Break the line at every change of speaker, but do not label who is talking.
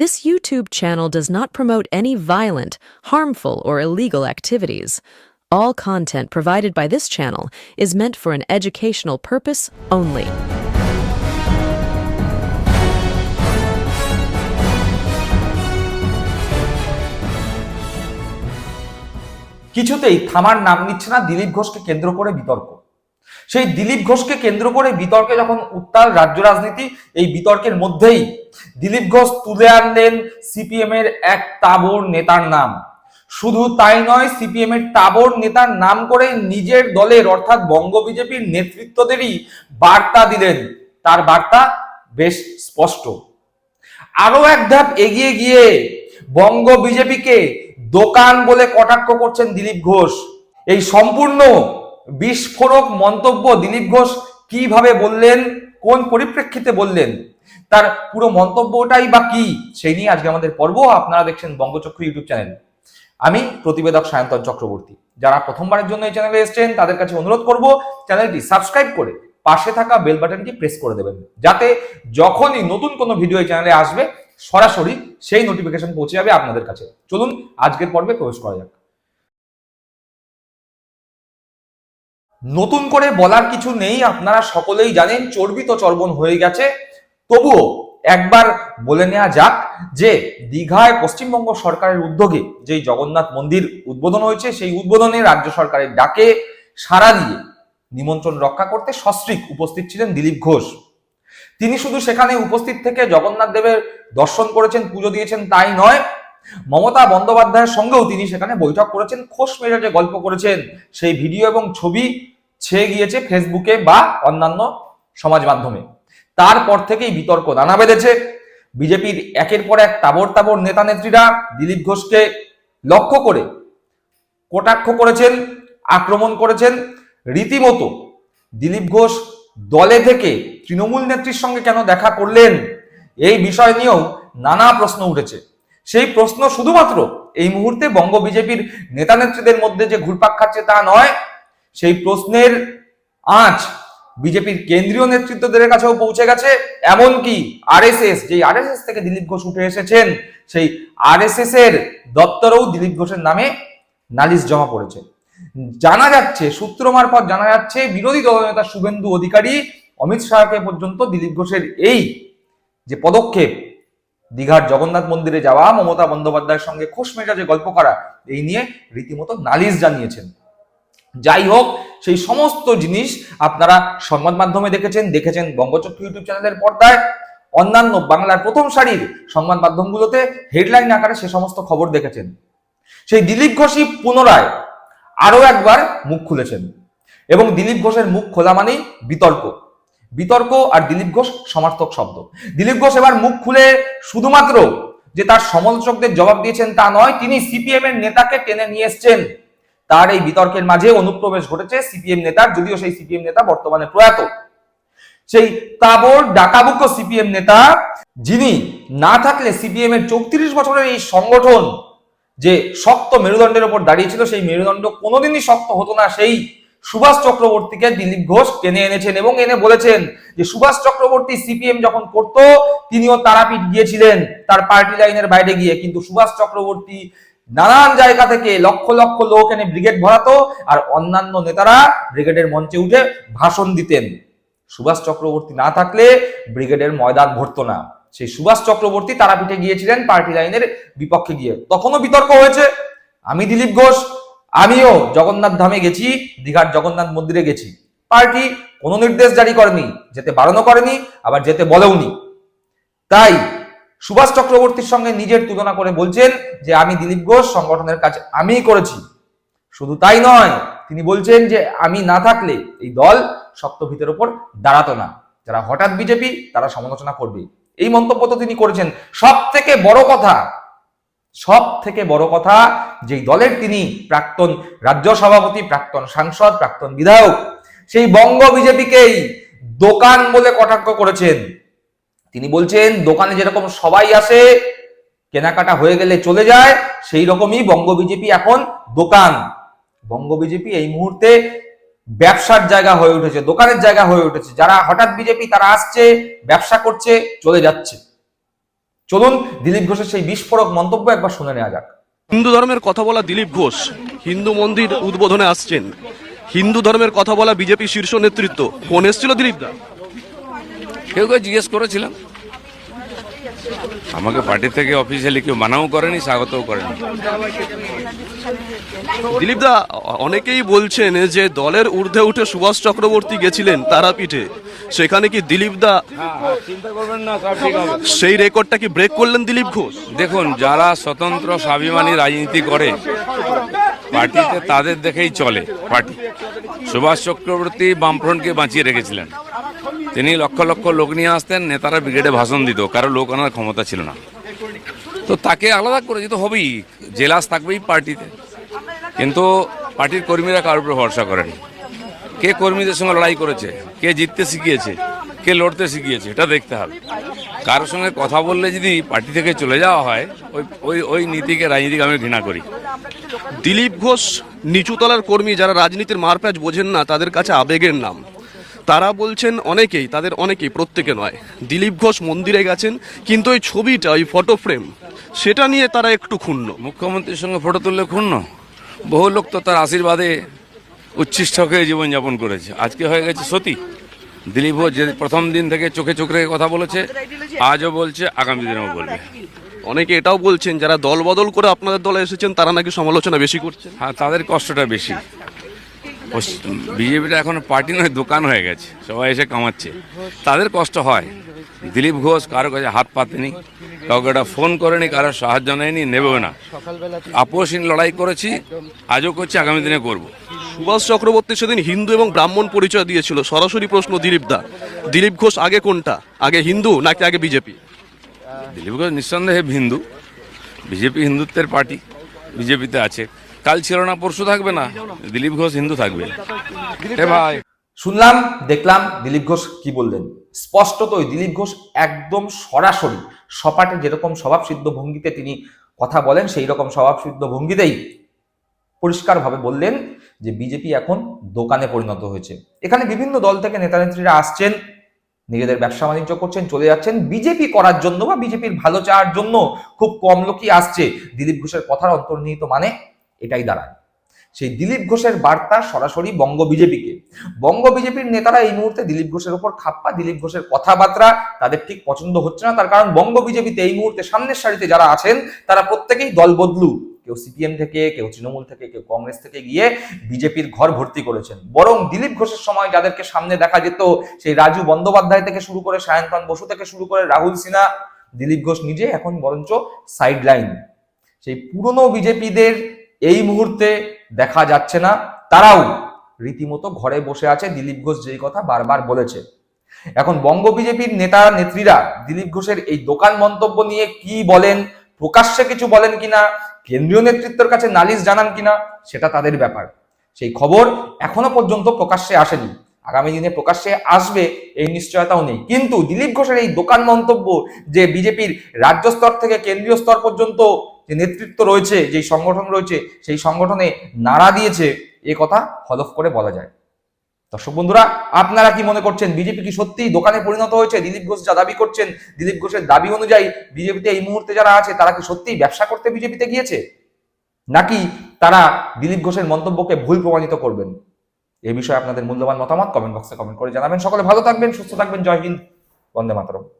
This YouTube channel does not promote any violent, harmful, or illegal activities. All content provided by this channel is meant for an educational purpose only.
কিছুতেই থামার নাম নিচ্ছে না দিলীপ ঘোষকে কেন্দ্র করে বিতর্ক সেই দিলীপ ঘোষকে কেন্দ্র করে বিতর্কে যখন উত্তাল রাজ্য রাজনীতি, এই বিতর্কের মধ্যেই দিলীপ ঘোষ তুলে আনলেন সিপিএম এর এক তাবর নেতার নাম। শুধু তাই নয় সিপিএম এর তাবর নেতার নাম করে নিজের দলের, অর্থাৎ বঙ্গ বিজেপির নেতৃত্বদেরই বার্তা দিলেন। তার বার্তা বেশ স্পষ্ট। আরও এক ধাপ এগিয়ে গিয়ে বঙ্গ বিজেপিকে দোকান বলে কটাক্ষ করছেন দিলীপ ঘোষ। এই সম্পূর্ণ বিস্ফোরক মন্তব্য দিলীপ ঘোষ কীভাবে বললেন? কোন পরিপ্রেক্ষিতে বললেন? তার পুরো মন্তব্যটাই বা কি? সেই নিয়ে আজকে আমাদের পর্ব। আপনারা দেখছেন বঙ্গচক্র ইউটিউব চ্যানেল। আমি প্রতিবেদক সায়ন্তন চক্রবর্তী। যারা প্রথমবারের জন্য এই চ্যানেলে এসেছেন, তাদের কাছে অনুরোধ করব, চ্যানেলটি সাবস্ক্রাইব করে পাশে থাকা বেল বাটনটি প্রেস করে দেবেন। যাতে যখনই নতুন কোনো ভিডিও এই চ্যানেলে আসবে, সরাসরি সেই নোটিফিকেশন পৌঁছে যাবে আপনাদের কাছে। চলুন, আজকের পর্বে প্রবেশ করা যাক। নতুন করে বলার কিছু নেই, আপনারা সকলেই জানেন চর্বিত চর্বণ হয়ে গেছে। তবুও একবার বলে নেওয়া যাক যে দীঘায় পশ্চিমবঙ্গ সরকারের উদ্যোগে যেই জগন্নাথ মন্দির উদ্বোধন হয়েছে, সেই উদ্বোধনে রাজ্য সরকারের ডাকে সারা দিয়ে নিমন্ত্রণ রক্ষা করতে সস্ত্রিক উপস্থিত ছিলেন দিলীপ ঘোষ। তিনি শুধু সেখানে উপস্থিত থেকে জগন্নাথ দেবের দর্শন করেছেন, পুজো দিয়েছেন, তাই নয় মমতা বন্দ্যোপাধ্যায়ের সঙ্গেও তিনি সেখানে বৈঠক করেছেন, খোশ মেজাজে গল্প করেছেন। সেই ভিডিও এবং ছবি ছেয়ে গিয়েছে ফেসবুকে বা অন্যান্য সমাজ মাধ্যমে। তারপর থেকেই বিতর্ক দানা বেঁধেছে। বিজেপির একের পর এক তাবর তাবর নেতা নেত্রীরা দিলীপ ঘোষকে লক্ষ্য করে কটাক্ষ করেছেন, আক্রমণ করেছেন। রীতিমতো দিলীপ ঘোষ দলে থেকে তৃণমূল নেত্রীর সঙ্গে কেন দেখা করলেন, এই বিষয় নিয়েও নানা প্রশ্ন উঠেছে। সেই প্রশ্ন শুধুমাত্র এই মুহূর্তে বঙ্গ বিজেপির নেতা নেত্রীদের মধ্যে যে ঘুরপাক খাচ্ছে তা নয়, সেই প্রশ্নের আঁচ বিজেপির কেন্দ্রীয় নেতৃত্বদের কাছেও পৌঁছে গেছে। এমনকি আরএসএস, যেই আরএসএস থেকে দিলীপ ঘোষ উঠে এসেছেন, সেই আরএসএস এর দপ্তরেও দিলীপ ঘোষের নামে নালিশ জমা পড়েছে। জানা যাচ্ছে, সূত্র মারফত জানা যাচ্ছে, বিরোধী দলনেতা শুভেন্দু অধিকারী, অমিত শাহকে পর্যন্ত দিলীপ ঘোষের এই যে পদক্ষেপ দীঘার জগন্নাথ মন্দিরে যাওয়া, মমতা বন্দ্যোপাধ্যায়ের সঙ্গে খোশ মেজাজে গল্প করা, এই নিয়ে রীতিমতো নালিশ জানিয়েছেন। যাই হোক, সেই সমস্ত জিনিস আপনারা সংবাদ মাধ্যমে দেখেছেন দেখেছেন বঙ্গচক্র ইউটিউব চ্যানেলের পর্দায়। অন্যান্য বাংলার প্রথম সারির সংবাদ মাধ্যমগুলোতে হেডলাইন আকারে সে সমস্ত খবর দেখেছেন। সেই দিলীপ ঘোষই পুনরায় আরও একবার মুখ খুলেছেন। এবং দিলীপ ঘোষের মুখ খোলা মানেই বিতর্ক। বিতর্ক আর দিলীপ ঘোষ সমার্থক শব্দ। দিলীপ ঘোষ এবার মুখ খুলে শুধুমাত্র যে তার সমালোচকদের জবাব দিয়েছেন তা নয়, তিনি সিপিএম এর নেতাকে টেনে নিয়ে এসছেন। তার এই বিতর্কের মাঝে অনুপ্রবেশ ঘটেছে সিপিএম নেতার, যদিও সেই সিপিএম নেতা বর্তমানে প্রয়াত। সেই তাবর ডাকাবুকো সিপিএম নেতা, যিনি না থাকলে সিপিএম এর চৌত্রিশ বছরের এই সংগঠন যে শক্ত মেরুদণ্ডের উপর দাঁড়িয়েছিল সেই মেরুদণ্ড কোনোদিনই শক্ত হতো না, সেই সুভাষ চক্রবর্তীকে দিলীপ ঘোষ টেনে এনেছেন এবং এনে বলেছেন যে সুভাষ চক্রবর্তী সিপিএম যখন করত, তিনিও তারাপীঠ গিয়েছিলেন তার পার্টি লাইনের বাইরে গিয়ে। কিন্তু সুভাষ চক্রবর্তী নানান জায়গা থেকে লক্ষ লক্ষ লোক এনে ব্রিগেড ভরাতো আর অন্যান্য নেতারা ব্রিগেডের মঞ্চে উঠে ভাষণ দিতেন। সুভাষ চক্রবর্তী না থাকলে ব্রিগেডের ময়দান ভরতো না। সেই সুভাষ চক্রবর্তী তারাপীঠে গিয়েছিলেন পার্টি লাইনের বিপক্ষে গিয়ে। তখনও বিতর্ক হয়েছে। আমি দিলীপ ঘোষ আমিও জগন্নাথ ধামে গেছি, দীঘার জগন্নাথ মন্দিরে গেছি। পার্টি কোনো নির্দেশ জারি করেনি, যেতে বারণও করেনি, আবার যেতে বলেওনি। তাই সুভাষ চক্রবর্তীর সঙ্গে নিজের তুলনা করে বলছেন যে, আমি দিলীপ ঘোষ সংগঠনের কাজ আমিই করেছি। শুধু তাই নয়, তিনি বলছেন যে, আমি না থাকলে এই দল শক্ত ভিতের ওপর দাঁড়াতো না। যারা হঠাৎ বিজেপি, তারা সমালোচনা করবে। এই মন্তব্য তো তিনি করেছেন। সব থেকে বড় কথা সব থেকে বড় কথা, যেই দলের তিনি প্রাক্তন রাজ্য সভাপতি, প্রাক্তন সাংসদ, প্রাক্তন বিধায়ক, সেই বঙ্গ বিজেপিকেই দোকান বলে কটাক্ষ করেছেন। তিনি বলছেন, দোকানে যেরকম সবাই আসে, কেনাকাটা হয়ে গেলে চলে যায়, সেই রকমই বঙ্গ বিজেপি এখন দোকান। বঙ্গ বিজেপি এই মুহূর্তে ব্যবসার জায়গা হয়ে উঠেছে, দোকানের জায়গা হয়ে উঠেছে। যারা হঠাৎ বিজেপি তারা আসছে, ব্যবসা করছে, চলে যাচ্ছে। চলুন দিলীপ ঘোষের সেই বিস্ফোরক মন্তব্য একবার শুনে নেওয়া যাক।
হিন্দু ধর্মের কথা বলা দিলীপ ঘোষ হিন্দু মন্দির উদ্বোধনে আসছেন। হিন্দু ধর্মের কথা বলা বিজেপি শীর্ষ নেতৃত্ব ফোন এসেছিল দিলীপ দা?
কেউ কেউ জিজ্ঞেস করেছিলাম। আমাকে পার্টি থেকে অফিসিয়ালি কেউ মানাও করেনি স্বাগতও করেনি।
দিলীপ দা, অনেকেই বলছেন যে দলের ঊর্ধ্বে উঠে সুভাষ চক্রবর্তী গেছিলেন তারাপীঠে। সেখানে কি দিলীপ দা সেই রেকর্ডটা কি ব্রেক করলেন দিলীপ ঘোষ?
দেখুন, যারা স্বতন্ত্র স্বাভিমানী রাজনীতি করে, পার্টিতে তাদের দেখেই চলে পার্টি। সুভাষ চক্রবর্তী বামফ্রন্টকে বাঁচিয়ে রেখেছিলেন। তিনি লক্ষ লক্ষ লোক নিয়ে আসতেন, নেতারা ব্রিগেডে ভাষণ দিত, কারও লোক আনার ক্ষমতা ছিল না। তো তাকে আলাদা করে দিতে হবেই, জেলাস থাকবেই পার্টিতে। কিন্তু পার্টির কর্মীরা কারোর উপর ভরসা করেন? কে কর্মীদের সঙ্গে লড়াই করেছে? কে জিততে শিখিয়েছে? কে লড়তে শিখিয়েছে? এটা দেখতে হবে। কারোর সঙ্গে কথা বললে যদি পার্টি থেকে চলে যাওয়া হয় ওই ওই ওই নীতিকে রাজনীতিকে আমি ঘৃণা করি।
দিলীপ ঘোষ নিচুতলার কর্মী যারা রাজনীতির মারপ্যাচ বোঝেন না তাদের কাছে আবেগের নাম। তারা বলছেন অনেকেই তাদের অনেকেই প্রত্যেকে নয়। দিলীপ ঘোষ মন্দিরে গেছেন কিন্তু ওই ছবিটা ওই ফটো ফ্রেম সেটা নিয়ে তারা একটু ক্ষুণ্ণ।
মুখ্যমন্ত্রীর সঙ্গে ফটো তুললে ক্ষুণ্ণ? বহু লোক তো তার আশীর্বাদে উচ্ছিষ্ট হয়ে জীবনযাপন করেছে। আজকে হয়ে গেছে সতী। দিলীপ ঘোষ যে প্রথম দিন থেকে চোখে চোখে কথা বলেছে আজও বলছে আগামী দিনেও বলবে।
অনেকে এটাও বলছেন যারা দল বদল করে আপনাদের দলে এসেছেন তারা নাকি সমালোচনা বেশি করছেন।
হ্যাঁ তাদের কষ্টটা বেশি। বিজেপিটা এখন পার্টি নয় দোকান হয়ে গেছে। সবাই এসে কামাচ্ছে। তাদের কষ্ট হয়। দিলীপ ঘোষ কারও কাছে হাত পাতেনি। কাউকে একটা ফোন করেনি কারও সাহায্য নেয়নি নেবেও না। আপোষহীন লড়াই করেছি আজও করছি আগামী দিনে করব।
সুভাষ চক্রবর্তী সেদিন হিন্দু এবং ব্রাহ্মণ পরিচয় দিয়েছিল। সরাসরি প্রশ্ন দিলীপ দা। দিলীপ ঘোষ আগে কোনটা? আগে হিন্দু নাকি আগে বিজেপি?
দিলীপ ঘোষ নিঃসন্দেহে হিন্দু। বিজেপি হিন্দুত্বের পার্টি বিজেপিতে আছে। কাল ছিল না পরশু থাকবে না। দিলীপ ঘোষ হিন্দু থাকবে। ভাই।
শুনলাম দেখলাম দিলীপ ঘোষ কি বললেন। স্পষ্টতই দিলীপ ঘোষ একদম সরাসরি সপাটে যেরকম স্বভাবসিদ্ধ ভঙ্গিতে তিনি কথা বলেন সেই রকম স্বভাবসিদ্ধ ভঙ্গিতেই পরিষ্কারভাবে বললেন যে বিজেপি এখন দোকানে পরিণত হয়েছে। এখানে বিভিন্ন দল থেকে নেতানেত্রীরা আসছেন, নিজেদের ব্যবসা বাণিজ্য করছেন, চলে যাচ্ছেন। বিজেপি করার জন্য বা বিজেপির ভালো চাওয়ার জন্য খুব কম লোকই আসছে। দিলীপ ঘোষের কথার অন্তর্নিহিত মানে এটাই দাঁড়ায়। সেই দিলীপ ঘোষের বার্তা সরাসরি বঙ্গ বিজেপিকে। বঙ্গ বিজেপির নেতারা এই মুহূর্তে দিলীপ ঘোষের উপর খাপ্পা, দিলীপ ঘোষের কথাবার্তা তাদের ঠিক পছন্দ হচ্ছে না, তার কারণ বঙ্গ বিজেপিতে এই মুহূর্তে সামনের সারিতে যারা আছেন, তারা প্রত্যেকেই দল বদলু। কেউ সিপিএম থেকে, কেউ তৃণমূল থেকে, কেউ কংগ্রেস থেকে গিয়ে বিজেপির ঘর ভর্তি করেছেন। বরং দিলীপ ঘোষের সময় যাদেরকে সামনে দেখা যেত, সেই রাজু বন্দ্যোপাধ্যায় থেকে শুরু করে সায়ন্তন বসু থেকে শুরু করে রাহুল সিনহা, দিলীপ ঘোষ নিজে এখন বরঞ্চ সাইড লাইন সেই পুরনো বিজেপিদের এই মুহূর্তে দেখা যাচ্ছে না। তারাও রীতিমতো ঘরে বসে আছে। দিলীপ ঘোষ যেই কথা বারবার বলেছে। এখন বঙ্গ বিজেপির নেতা নেত্রীরা দিলীপ ঘোষের এই দোকান মন্তব্য নিয়ে কি বলেন, প্রকাশ্যে কিছু বলেন কিনা, কেন্দ্রীয় নেতৃত্বের কাছে নালিশ জানান কিনা, সেটা তাদের ব্যাপার। সেই খবর এখনও পর্যন্ত প্রকাশ্যে আসেনি। আগামী দিনে প্রকাশ্যে আসবে এই নিশ্চয়তাও নেই। কিন্তু দিলীপ ঘোষের এই দোকান মন্তব্য যে বিজেপির রাজ্য স্তর থেকে কেন্দ্রীয় স্তর পর্যন্ত যে নেতৃত্ব রয়েছে, যেই সংগঠন রয়েছে, সেই সংগঠনে নাড়া দিয়েছে, এ কথা হলফ করে বলা যায়। দর্শক বন্ধুরা, আপনারা কি মনে করছেন, বিজেপি কি সত্যিই দোকানে পরিণত হয়েছে? দিলীপ ঘোষ যা দাবি করছেন, দিলীপ ঘোষের দাবি অনুযায়ী বিজেপিতে এই মুহূর্তে যারা আছে, তারা কি সত্যিই ব্যবসা করতে বিজেপিতে গিয়েছে? নাকি তারা দিলীপ ঘোষের মন্তব্যকে ভুল প্রমাণিত করবেন? এই বিষয়ে আপনাদের মূল্যবান মতামত কমেন্ট বক্সে কমেন্ট করে জানাবেন। সকলে ভালো থাকবেন, সুস্থ থাকবেন। জয় হিন্দ। বন্দে মাতরম।